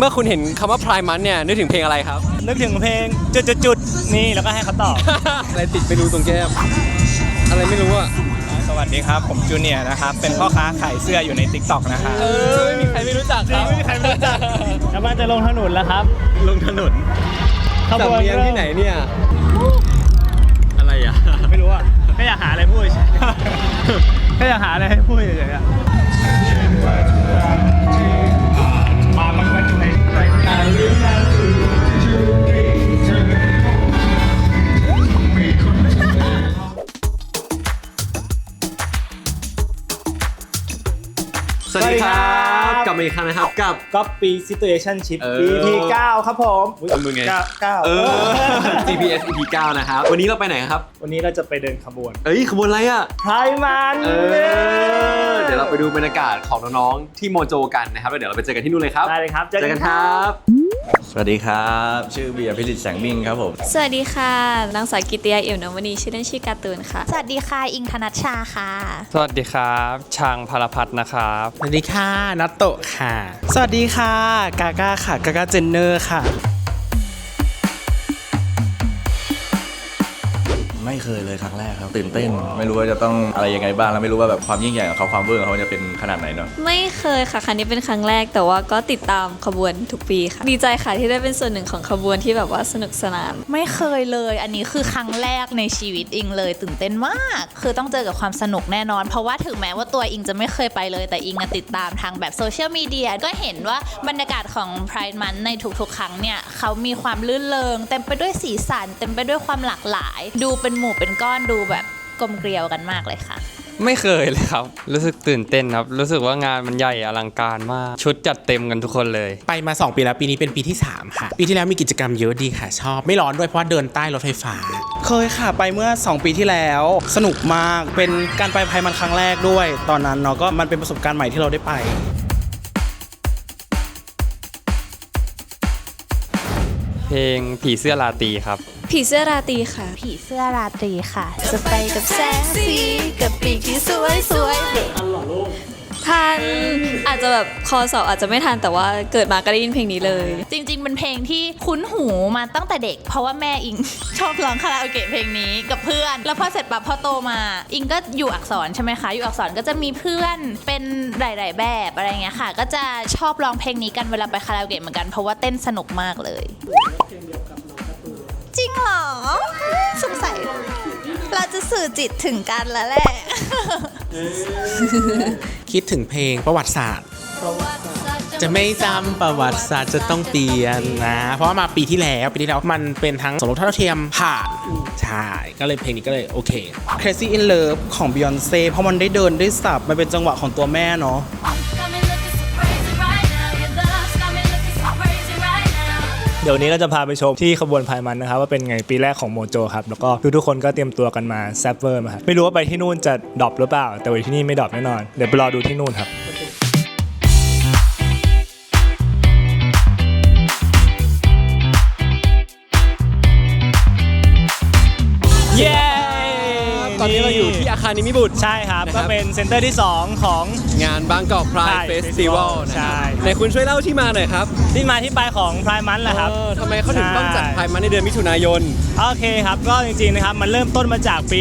เมื่อคุณเห็นคำว่า Prime Month เนี่ยนึกถึงเพลงอะไรครับ นึกถึงเพลงจุดๆๆนี่แล้วก็ให้เขาตอบ อะไรติดไปดูตรงแก้มอะไรไม่รู้อะสวัสดีครับ ผมจูเนียร์นะครับ เป็นพ่อค้าขายเสื้ออยู่ใน t ิ k t o k นะครับเออไม่มีใครไม่รู้จักครับไม่มีใครรู้จักกำลังจะลงถนนแล้วครับ ลงถนนขบวนสำเนียงเริ่มที่ไหนเนี่ยอะไรอะ ไม่รู้อะแค่อยากหาอะไรพูดเฉยๆแค่อยากหาอะไรให้พูดเฉยๆอะ มาอีกครั้งนะครับกับก็ปี situationship เออ EP 9ครับผมเอามือไง เก้าเก้าเออ GPS EP 9นะครับ วันนี้เราไปไหนครับ วันนี้เราจะไปเดินขบวนเอ้ยขบวนอะไรอะ ไพร์มันเออ เดี๋ยวเราไปดูบรรยากาศของน้องๆที่โมโจกันนะครับแล้วเดี๋ยวเราไปเจอกันที่นู่นเลยครับ ได้เลยครับ เจอกันครับ สวัสดีครับ ชื่อเบียร์พิริศแสงมิ่งครับผม สวัสดีค่ะนางสาวกิติยาเอี่ยมนวมณีชื่อเล่นชื่อการ์ตูนค่ะ สวัสดีค่ะ อิงธนัชชาค่ะ สวัสดีครับ ชางพารพัฒน์นะครับ สวัสดีค่ะนัตโตะค่ะ สวัสดีค่ะ กาก้าค่ะ กาก้าเจนเนอร์ค่ะ ไม่เคยเลยครั้งแรกครับ ตื่นเต้น ไม่รู้ว่าจะต้องอะไรยังไงบ้างแล้วไม่รู้ว่าแบบความยิ่งใหญ่ของเขาความเวอร์ของเขาจะเป็นขนาดไหนเนาะไม่เคยค่ะครั้งนี้เป็นครั้งแรกแต่ว่าก็ติดตามขบวนทุกปีค่ะ ดีใจค่ะที่ได้เป็นส่วนหนึ่งของขบวนที่แบบว่าสนุกสนาน ไม่เคยเลย อันนี้คือครั้งแรกในชีวิตอิงเลย ตื่นเต้นมาก คือต้องเจอกับความสนุกแน่นอน เพราะว่าถึงแม้ว่าตัวอิงจะไม่เคยไปเลย แต่อิงอะติดตามทางแบบโซเชียลมีเดียก็เห็นว่าบรรยากาศของ Pride Month ในทุกๆ ครั้งเนี่ยเขามีความลื่นเลงเต็มไปด้วยสีสันเต็มไปด้วยความหลากหลาย ดูเป็นหมู่เป็นก้อนดูแบบกลมเกลียวกันมากเลยค่ะ ไม่เคยเลยครับ รู้สึกตื่นเต้นครับ รู้สึกว่างานมันใหญ่อลังการมาก ชุดจัดเต็มกันทุกคนเลย ไปมา 2 ปีแล้วปีนี้เป็นปีที่ 3 ค่ะ ปีที่แล้วมีกิจกรรมเยอะดีค่ะ ชอบ ไม่ร้อนด้วยเพราะว่าเดินใต้รถไฟฟ้า เคยค่ะไปเมื่อ 2 ปีที่แล้ว สนุกมากเป็นการไปภัยมันครั้งแรกด้วย ตอนนั้นเนาะก็มันเป็นประสบการณ์ใหม่ที่เราได้ไป เพลงผีเสื้อราตรีครับ ผีเสื้อราตรีค่ะ ผีเสื้อราตรีค่ะ จะไปกับแสงสี กับปีกที่สวยสวยๆทันอา จจะแบบคอสอบอาจจะไม่ทันแต่ว่าเกิดมาก็ได้ยินเพลงนี้เลย จริง ๆ เป็นเพลงที่คุ้นหูมาตั้งแต่เด็ก เพราะว่าแม่อิง ชอบร้องคาราโอเกะเพลงนี้กับเพื่อน แล้วพอเสร็จปั๊บพอโตมา อิงก็อยู่อักษรใช่ไหมคะ อยู่อักษรก็จะมีเพื่อนเป็นหลาย ๆ แบบอะไรเงี้ยค่ะ ก็จะชอบร้องเพลงนี้กันเวลาไปคาราโอเกะเหมือนกันเพราะว่าเต้นสนุกมากเลย จริงเหรอสงสัย เราจะสื่อจิตถึงกันแล้วแหละ คิดถึงเพลงประวัติศาสตร์ จะไม่จำประวัติศาสตร์จะต้องเปลี่ยนนะ เพราะว่ามาปีที่แล้วปีที่แล้วมันเป็นทั้งสมรสเท่าเทียมผ่านใช่ก็เลยเพลงนี้ก็เลยโอเค Crazy in Love ของ Beyonce เพราะมันได้เดินได้สับ มันเป็นจังหวะของตัวแม่เนาะ เดี๋ยวนี้เราจะพาไปชมที่ขบวนพายมันนะครับว่าเป็นไงปีแรกของโมโจครับแล้วก็ทุกๆคนก็เตรียมตัวกันมาแซฟเวอร์มาครับไม่รู้ว่าไปที่นู่นจะดรอปหรือเปล่า แต่ว่าที่นี่ไม่ดรอปแน่นอนเดี๋ยวไปรอดูที่นู่นครับเย้ อนนี้เราอยู่ที่อาคารนิมิบุตร ใช่ครับ นะครับก็เป็นเซ็นเตอร์ที่ 2 ของ งานบางกอกพรายใช่เฟสติวัล Festival นะคใช่รับไหนคุณช่วยเล่าที่มาหน่อยครับที่มาที่ไปของพายมันแหละครับ เออทำไมเขาถึงต้องจัดใช่ พายมันในเดือนมิถุนายน โอเคครับ ก็จริงๆนะครับมันเริ่มต้นมาจากปี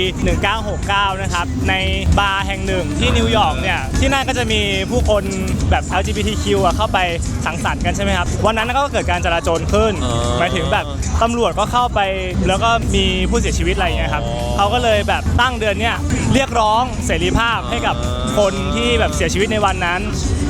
1969 นะครับ ในบาร์แห่งหนึ่งที่นิวยอร์กเนี่ยที่นั่นก็จะมีผู้คนแบบ LGBTQ อะเข้าไปสังสรรค์กันใช่ไหมครับ วันนั้นก็เกิดการจราจรขึ้นอ๋อ หมายถึงแบบตำรวจก็เข้าไปแล้วก็มีผู้เสียชีวิตอะไรอย่างเงี้ยครับอ๋อเขาก็เลยแบบตั้งเดือนเนี้ยเรียกร้องเสรีภาพให้กับคนที่แบบเสียชีวิตในวันนั้น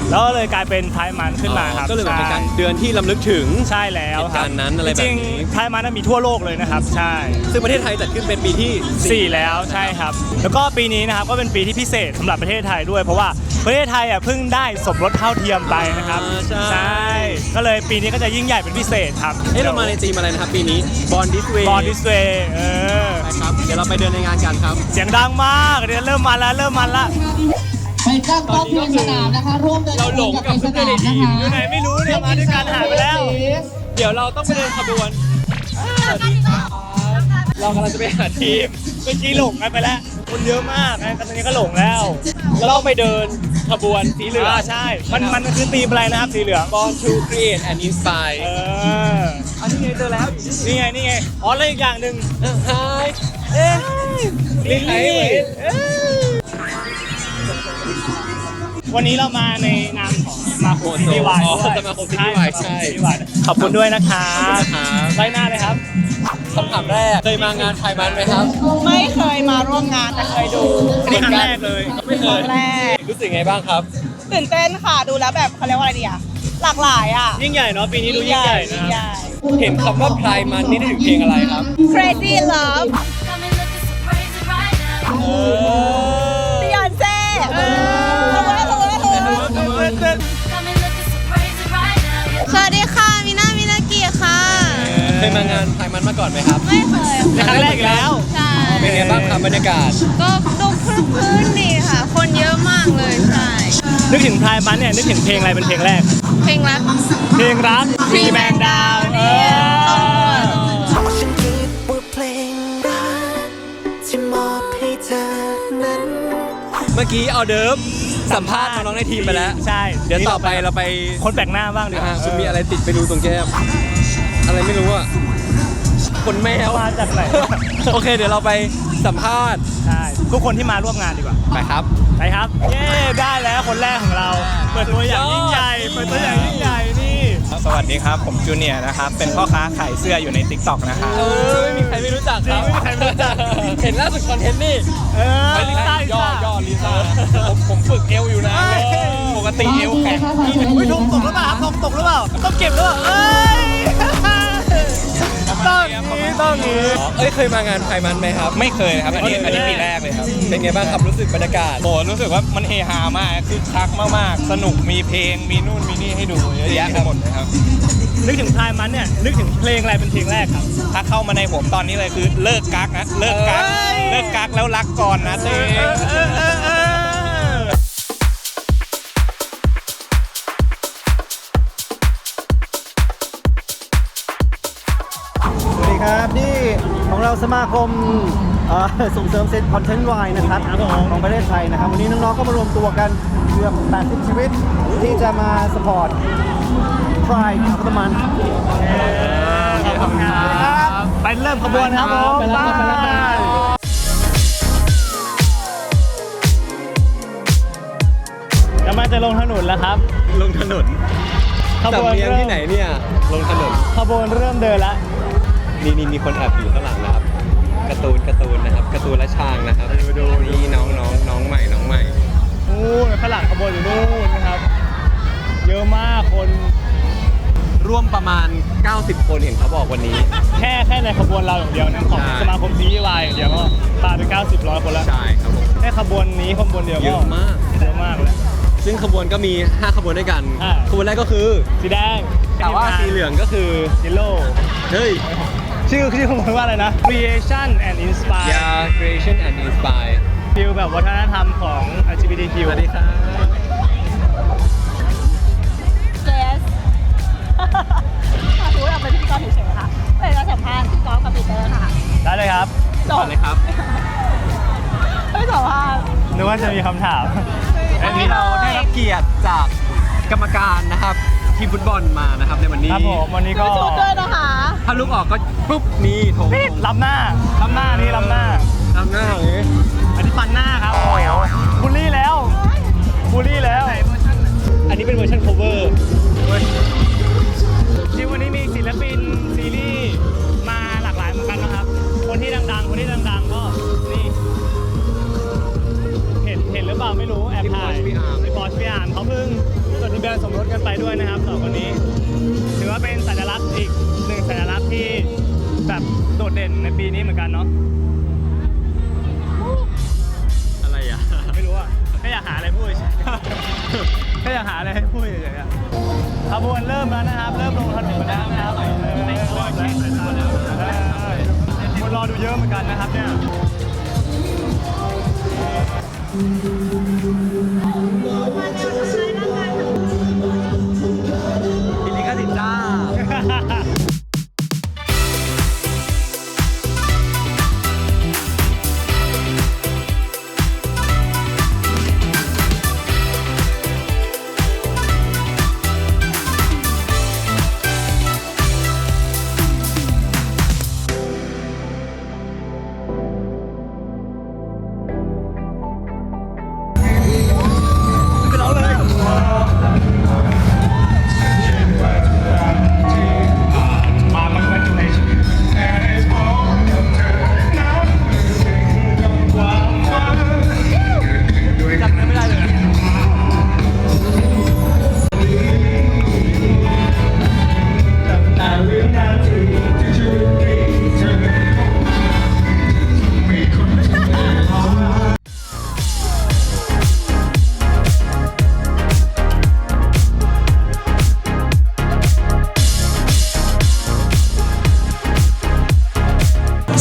แล้วก็เลยกลายเป็นไพร์มันขึ้นมาครับก็เลยเหมือนเป็นการใช่เดือนที่ลำลึกถึง ใช่แล้วเหตุการณ์นั้นอะไรแบบนี้ จริงๆไพร์มันมีทั่วโลกเลยนะครับ ใช่ ซึ่งประเทศไทยจัดขึ้นเป็นปีที่4แล้วใช่ครับ แล้วก็ปีนี้นะครับก็เป็นปีที่พิเศษสำหรับประเทศไทยด้วย เพราะว่าประเทศไทยอะเพิ่งได้สมรสเท่าเทียมไปนะครับอ่าใช่ ก็เลยปีนี้ก็จะยิ่งใหญ่เป็นพิเศษครับเอ๊ะเรามาในธีมอะไรนะครับปีนี้บอลดิสเวย์บอลดิสเวย์เออ ครับ เดี๋ยวเราไปเดินในงานกันครับ เสียงดังมากเดี๋ยวเริ่มมาแล้วเริ่มมาแล้ว ไปตั้งโต๊ะเทียนสนามนะคะ ร่วมเดินขบวนกับไปสนามนะคะอยู่ไหนไม่รู้เนี่ยมาด้วยกันหายไปแล้ว เดี๋ยวเราต้องไปเดินขบวนเรากำลังจะไปหาทีมเมื่อกี้หลงกันไปแล้ว คนเยอะมากนะตอนนี้ก็หลงแล้วแล้วเราไปเดินขบวนสีเหลืองใช่ มันมันคือธีมอะไรนะครับสีเหลือง Born to create and inspire เอออันนี้ไงเจอแล้ว นี่ไงนี่ไง อ๋อแล้วอีกอย่างหนึ่ง Hi เอ๊ะลิลลี่เอ๊ะ วันนี้เรามาในนามของสมาคมซีรีส์วายอ๋อด้วยสมาคมซีรีส์วายใช่ซีรีส์วายขอบคุณด้วยนะครับครับไล่หน้าเลยครับคำถามแรกเคยมางานไทยมันไหมครับ ไม่เคยมาร่วมงานแต่เคยดูอันนี้ครั้งแรกเลยไม่เคครั้ยงแรก รู้สึกไงบ้างครับตื่นเต้นค่ะดูแล้วแบบเขาเรียกว่าอะไรดีอะหลากหลายอะยิ่งใหญ่เนาะปีนี้ดูยิ่งใหญ่นะยิ่งใหญ่เห็นคำว่าพรายมันนี่นึกถึงเพลงอะไรครับ Crazy Love Got me looking so crazy right now. Beyonce เออ วัสดีค่ะ มิน่า มินากิค่ะ เคยมางานไทยมันมาก่อนไหมครับไม่เคยในครั้งแรกอีกแล้ว ใช่เป็นไงบ้างครับบรรยากาศ ก็ดูคลึกคลื้นดีค่ะ คนเยอะมากเลย ใช่ นึกถึงพายมันเนี่ยนึกถึงเพลงอะไรเป็นเพลงแรก เพลงรักเพลงรักมีแมนดาวเออฉันคิดว่าเพลงรักที่มอบให้เธอนั้น เมื่อกี้เอาเดิม สัมภาษณ์น้องๆในทีมไปแล้ว ใช่เดี๋ยวต่อไปเราไปคนแปลกหน้าบ้างดีกอ่าว่าคุณมีอะไรติดไปดูตรงแก้มอะไรไม่รู้อะคนแมวมาจากไหนโอเค เดี๋ยวเราไปสัมภาษณ์ใช่ทุกคนที่มาร่วมงานดีกว่าไปครับไปครับเย้ได้แล้วคนแรกของเรา เปิดตัวอย่างยิ่งใหญ่เปิดตัวอย่างยิ่งใหญ่นี่ สวัสดีครับ ผมจูเนียร์นะครับ เป็นพ่อค้าขายเสื้ออยู่ใน t ิ k t o k นะครับ เออไม่มีใครไม่รู้จักครับจริงไม่มีใครไม่รู้จัก เห็นล่าสุดคอนเทนต์นี่เออลิซ่าลิย่อซ่า ย่อลิซ่าผมผมฝึกเอวอยู่นะปกติเอวแข็งอุ้ยทงตกหรือเปล่าครับทงตกหรือเปล่าต้องเก็บหรือเปล่าเอ้ยต้องนี้ต้องนี้ เอ้ยเคยมางานไทยมันไหมครับ ไม่เคยครับ อันนี้อันนี้ปีแรกเลยครับ เป็นไงบ้างครับรู้สึกบรรยากาศ โหรู้สึกว่ามันเฮฮามากคือคักมากๆ สนุกมีเพลงมีนู่นมีนี่ให้ดูเยอะแยะไปหมดเลยครับ นึกถึงพายมันเนี่ย นึกถึงเพลงอะไรเป็นเพลงแรกครับ ถ้าเข้ามาในผมตอนนี้เลยคือเลิกกักนะเลิกกักเอ้ย เลิกกักแล้วรักก่อนนะตัวเองเออเออเออเออสวัสดีครับนี่ของเราสมาคมเอ่อ ส่งเสริมเซนคอนเทนต์ไวนะครับของประเทศไทยนะครับ วันนี้น้องๆก็มารวมตัวกันเกือบ 80 ชีวิต ที่จะมาสปอร์ตพรายอัตมันขอบคุณครับไปเริ่มขบวนครับผมไปแล้วครับไปแล้วครับจะมาจะลงถนนแล้วครับ ลงถนนขบวนสำเนียงเริ่มที่ไหนเนี่ย ลงถนนขบวนเริ่มเดินแล้วนี่นี่มีคนแอบอยู่ข้างหลังนะครับ การ์ตูนการ์ตูนนะครับการ์ตูนและช้างนะครับดูดูนี่น้องน้องน้องใหม่น้องใหม่นู่นข้างหลังขบวนอยู่นู่นนะครับ เยอะมากคนร่วมประมาณ 90 คนเห็นเขาบอกวันนี้ แค่แค่ในขบวนเราอย่างเดียวนะของใช่ สมาคมซีรีส์วายอย่างเดียวก็ปาไป90ร้อยคนแล้วใช่ครับผม แค่ขบวนนี้ขบวนเดียวก็เยอะมาก เยอะมากเลยซึ่งขบวนก็มี 5 ขบวนด้วยกันอ่า ขบวนแรกก็คือ สีแดงแต่ว่าสีเหลืองก็คือยิโลเฮ้ย ชื่อชื่อขบวนว่าอะไรนะ Creation and Inspire Yeah Creation and Inspire ฟิลแบบวัฒนธรรมของ LGBTQ สวัสดีครับเกสถือว่าเป็นพิธีกรเฉยๆค่ะเป็นการสัมภาษณ์พี่กอล์ฟกับปีเตอร์ค่ะได้เลยครับจบเลยครับไม่สัมภาษณ์นึกว่าจะมีคำถาม อันนี้เราได้รับเกียรติจากกรรมการนะครับ ทีมฟุตบอลมานะครับในวันนี้ครับผมวันนี้ก็ชุดด้วยนะคะ ถ้าลูกออกก็ปุ๊บนี่ธงล้ำหน้าล้ำหน้านี่ล้ำหน้าทำหน้าอย่างนี้อันนี้ฟันหน้าครับโอ้โหบูลลี่แล้วบูลลี่แล้ว อันนี้เป็นเวอร์ชัน cover จริงวันนี้มีศิลปินซีรีส์มาหลากหลายเหมือนกันนะครับ คนที่ดังๆ คนที่ดังๆ ก็นี่ เห็นเห็นหรือเปล่าไม่รู้แอบถ่ายพี่บอสพี่อาร์มพี่บอสพี่อาร์มเขาเพิ่งจดทะเบียนสมรสกันไปด้วยนะครับสองคนนี้ถื อว่าเป็นสัญลักษณ์อีกหนึ่งสัญลักษณ์ที่แบบโดดเด่นในปีนี้เหมือนกันเนาะอะไรอะ ไม่รู้อะแค่อยากหาอะไรพูดเฉยๆแค่อยากหาอะไรให้พูดเฉยๆอะขบวนเริ่มแล้วนะครับ เริ่มลงถนนแล้วนะครับเออเริ่มแล้วเออคนรอดูเยอะเหมือนกันนะครับเนี่ยที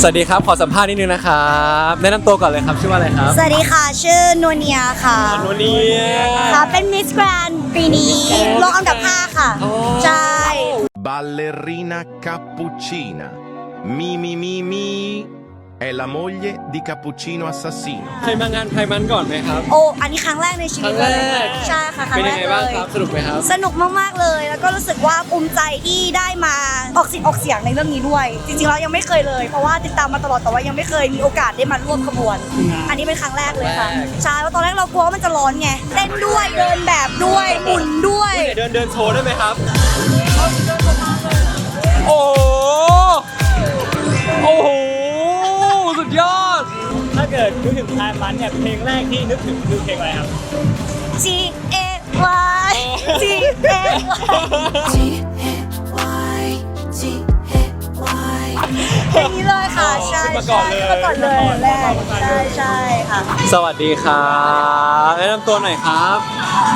วัสดีครับ ขอสัมภาษณ์นิดนึงนะครับแนะนำตัวก่อนเลยครับชื่อว่าอะไรครับสวัสดีค่ะ ชื่อนวเนียค่ะนวเนีย ค่ะเป็นมิสแกรนปีนี้รองอันดับ5ค่ะ ใช่ Ballerina cappuccina. Mi mi mi mi. È la moglie di Cappuccino Assassino. เคยมางานไพมันก่อนไหมครับ โอ้ อันนี้ครั้งแรกในชีวิตครั้งแรก ใช่ค่ะครั้เป็นงแรยังกไงเลบ้างย ครับ สนุกไหมครับ สนุกมากๆเลย แล้วก็รู้สึกว่าภูมิใจที่ได้มาออกสิทธิ์ออกเสียงในเรื่องนี้ด้วย จริงๆเรายังไม่เคยเลย เพราะว่าติดตามมาตลอดแต่ว่ายังไม่เคยมีโอกาสได้มาร่วมขบวน อันนี้เป็นครั้งแรกเลยค่ะใช่เพราะตอนแรกเรากลัวว่ามันจะร้อนไง เต้นด้วย เดินแบบด้วย หมุนด้วย เดินเดินโชว์ได้ไหมครับ โอ้โหโอ้โหสุ ดยอด ถ้าเกิดนึกถึงไทม์มันเนี่ยเพลงแรกที่นึกถึงคือเพลงอะไรครับ G A Y G A Y G Y เพลงนี้เลยค่ะใช่ขึ้น มาก่อใช่นเลยขึ้นมาก่อนเลยแรกใช่ใช่ค่ะ สวัสดีครับแนะนำตัวหน่อยครับ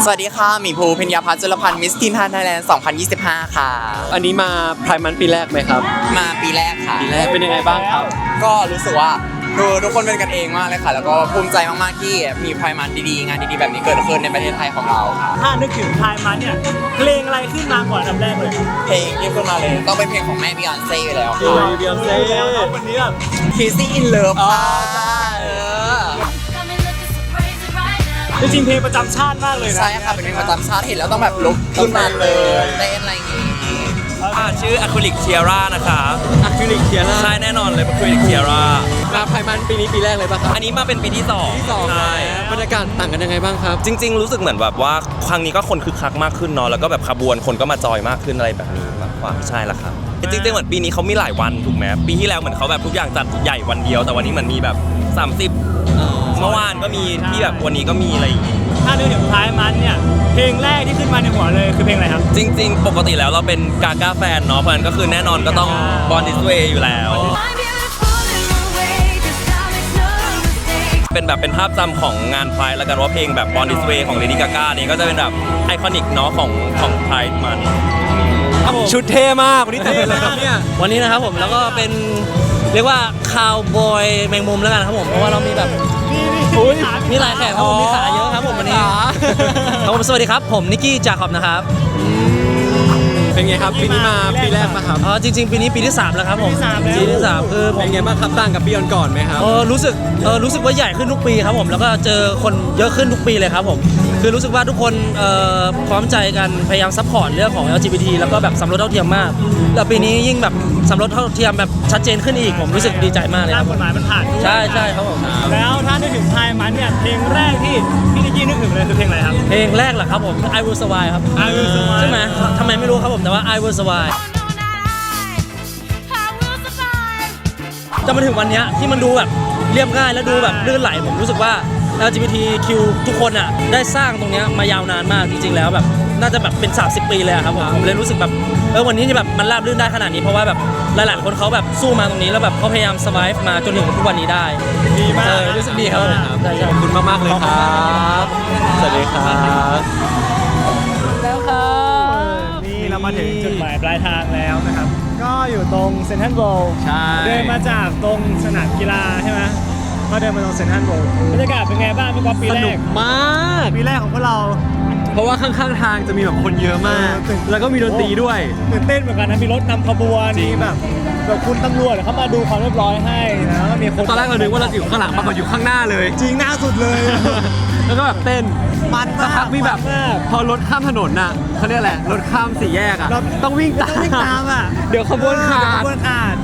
สวัสดีค่ะหมีภูเพ็ญญาพัฒน์จุลพันธ์มิสทีนไทยแลนด์ 2025 ค่ะ อันนี้มาไพมันปีแรกไหมครับ มาปีแรกค่ะ ปีแรกเป็นยังไงบ้างครับ ก็รู้สึกว่า ดูทุกคนเป็นกันเองมากเลยค่ะ แล้วก็ภูมิใจมากๆที่มีไพรมันดีๆ งานดีๆแบบนี้เกิดขึ้นในประเทศไทยของเราค่ะถ้านึกถึงไทม์มันเนี่ยเพลงอะไรขึ้นมาก่อนอันดับแรกเลยเพลงที่ขึ้นมาเลยต้องเป็นเพลงของแม่บิออนเซ่อยู่แล้วเพลค่ะง Beyonce แล้วน้องวันนี้แบบ Kissy in Love ค่ะเออจริงๆเพลงประจำชาติมากเลยนะใช่ค่ะเป็นเพลงประจำชาติเห็นแล้วต้องแบบลุกขึ้นมาเลยเต้นอะไรอย่างงี้อ่า ชื่ออะคริลิกเทียร่านะคะอะคริลิกเทียร่าใช่แน่นอนเลยอะคริลิกเทียร่ามาไพมันปีนี้ปีแรกเลยป่ะครับอันนี้มาเป็นปีที่สองที่สองใช่บรรยากาศต่างกันยังไงบ้างครับ จริง ๆ รู้สึกเหมือนแบบว่าครั้งนี้ก็คนคึกคักมากขึ้นเนาะแล้วก็แบบขบวนคนก็มาจอยมากขึ้นอะไรแบบนี้มากกว่าใช่ละครับจริงๆเหมือนปีนี้เขามีหลายวันถูกไหมปีที่แล้วเหมือนเขาแบบทุกอย่างจัดใหญ่วันเดียว แต่วันนี้เหมือนมีแบบ 30เมื่อวานก็มีที่แบบวันนี้ก็มีอะไรอย่างงี้ถ้านึกถึงไทม์มันเนี่ยเพลงแรกที่ขึ้นมาในหัวเลยคือเพลงอะไรครับ จริง ๆ ปกติแล้วเราเป็นกาก้าแฟนเนาะเพราะฉะนั้นก็คือแน่นอนก็ต้องบอลดิสเวย์อยู่แล้ว เป็นแบบเป็นภาพจำของงานไพร์แล้วกันว่าเพลงแบบ Born This Way ของ Lady Gaga นี่ก็จะเป็นแบบไอคอนิกเนาะของของไพร์มัน ชุดเท่มากวันนี้แต่งเป็นอะไรครับเนี่ย วันนี้นะครับผมแล้วก็เป็น เรียกว่าคาวบอยแมงมุมแล้วกันครับผม เพราะว่าเรามีแบบมีหลายแขกครับผมมีขาเยอะครับผมวันนี้ ครับผมสวัสดีครับ ผมนิกกี้จาคอบนะครับ เป็นไงครับปีนี้มาปีแรกป่ะครับ อ๋อจริง ๆ ปีนี้ปีที่ 3 แล้วครับผมปีที่สามแล้ว ปีที่สามคือผมเป็นไงบ้างครับต่างกับปีก่อนๆไหมครับ เออรู้สึกเออรู้สึกว่าใหญ่ขึ้นทุกปีครับผมแล้วก็เจอคนเยอะขึ้นทุกปีเลยครับผม คือรู้สึกว่าทุกคนเอ่อพร้อมใจกันพยายามซัพพอร์ตเรื่องของ LGBT แล้วก็แบบสำรวจเท่าเทียมมาก แล้วปีนี้ยิ่งแบบสำรวจเท่าเทียมแบบชัดเจนขึ้นอีกผมรู้สึกดีใจมากเลยคตารัมบกฎหมายมันผ่านด้วยใช่ใช่ครับผมแล้วถ้านึกถึงไทม์มันเนี่ยเพลงแรกที่พี่นิกกี้นึกถึงเลยคือเพลงอะไรครับเพลงแรกเหรอครับผม I Will Survive ครับ I Will Survive ใช่ไหมทำไมไม่รู้ครับผมแต่ว่า I Will Survive จะมาถึงวันเนี้ยที่มันดูแบบเรียบง่ายและดูแบบลื่นไหลผมรู้สึกว่า LGBTQ ทุกคนอะได้สร้างตรงเนี้ยมายาวนานมากจริง ๆ แล้วแบบน่าจะแบบเป็น 30 ปีเลยอะครับผมผมเลยรู้สึกแบบเออวันนี้ที่แบบมันราบรื่นได้ขนาดนี้เพราะว่าแบบหลายๆคนเขาแบบสู้มาตรงนี้แล้วแบบเขาพยายาม survive มาจนถึงทุกวันนี้ได้ดีมาก เออรู้สึกดีครับผมใช่ใช่ขอบคุณมาก ๆ เลยครับ สวัสดีครับ แล้วครับนี่เรามาถึงจุดหมายปลายทางแล้วนะครับ ก็อยู่ตรงเซนทรัลโบว์ใช่ เดินมาจากตรงสนามกีฬาใช่ไหม ก็เดินมาตรงเซนทรัลโบว์บรรยากาศเป็นไงบ้างพี่ก๊อฟปีสแรนุกกมาก ปีแรกของพวกเรา เพราะว่าข้างๆทางจะมีแบบคนเยอะมากแล้วก็มีดนตรีด้วย ตื่นเต้นเหมือนกันนะมีรถนำขบวนจริมีงแบบแบบคุณตำรวจเขามาดูความเรียบร้อยให้นะแล้วมีคนตอนแรกเรานึกว่าเราจะอยู่ข้างหลังปรากฏอยู่ข้างหน้าเลย จริงหน้าสุดเลย แล้วก็แบบเต้นมันสักพักมีแบบ มากพอรถข้ามถนนน่ะเขาเรียกอะไรรถข้ามสี่แยกอะต้องวิ่งตาม ต้องวิ่งตามอะเดี๋ยวขบวนขาดขบวนขาด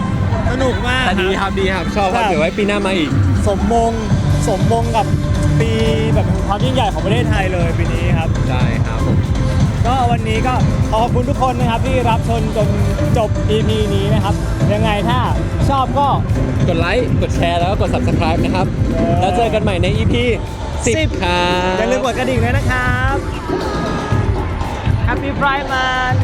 สนุกมากแต่ดีครับดีครับชอบครับเดี๋ยวไว้ปีหน้ามาอีก สมมงสมมงกับปีแบบความยิ่งใหญ่ของประเทศไทยเลยปีนี้ครับใช่ครับผมก็วันนี้ก็ขอขอบคุณทุกคนนะครับที่รับชมจนจบ EP นี้นะครับ ยังไงถ้าชอบก็ กดไลค์ กดแชร์แล้วก็กด subscribe นะครับแล้วเจอกันใหม่ใน EP 10ครับ อย่าลืมกดกระดิ่งด้วยนะครับ Happy Pride Month